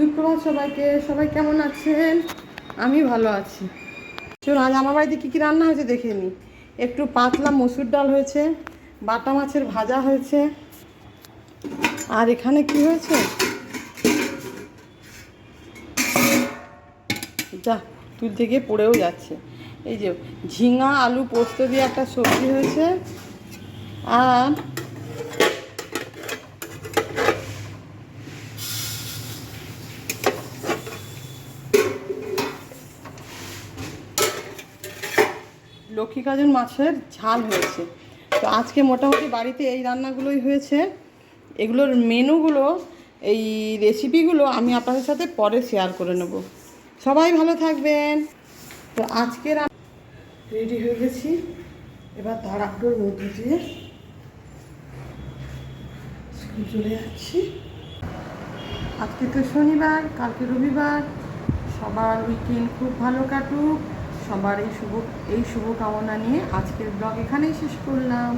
সুপ্রভাত সবাইকে, সবাই কেমন আছেন? আমি ভালো আছি। চলুন, আজ আমার বাড়িতে কী কী রান্না হয়েছে দেখে নিই একটু পাতলা মসুর ডাল হয়েছে, বাটা মাছের ভাজা হয়েছে। আর এখানে কি হয়েছে? যা তুল থেকে পড়েও যাচ্ছে। এই যে ঝিঙা, আলু পোস্ত দিয়ে একটা সবজি হয়েছে। আর লক্ষ্মী কাজন মাছের ঝাল হয়েছে। তো আজকে মোটামুটি বাড়িতে এই রান্নাগুলোই হয়েছে। এগুলোর মেনুগুলো, এই রেসিপিগুলো আমি আপনাদের সাথে পরে শেয়ার করে নেব। সবাই ভালো থাকবেন। তো আজকের রেডি হয়ে গেছি। এবার তাড়াহুড়োর মধ্যে দিয়ে স্কুল চলে যাচ্ছি। আজকে তো শনিবার, কালকে রবিবার। সবার উইকেন্ড খুব ভালো কাটুক। সবার এই শুভ এই শুভকামনা নিয়ে আজকের ব্লগ এখানেই শেষ করলাম।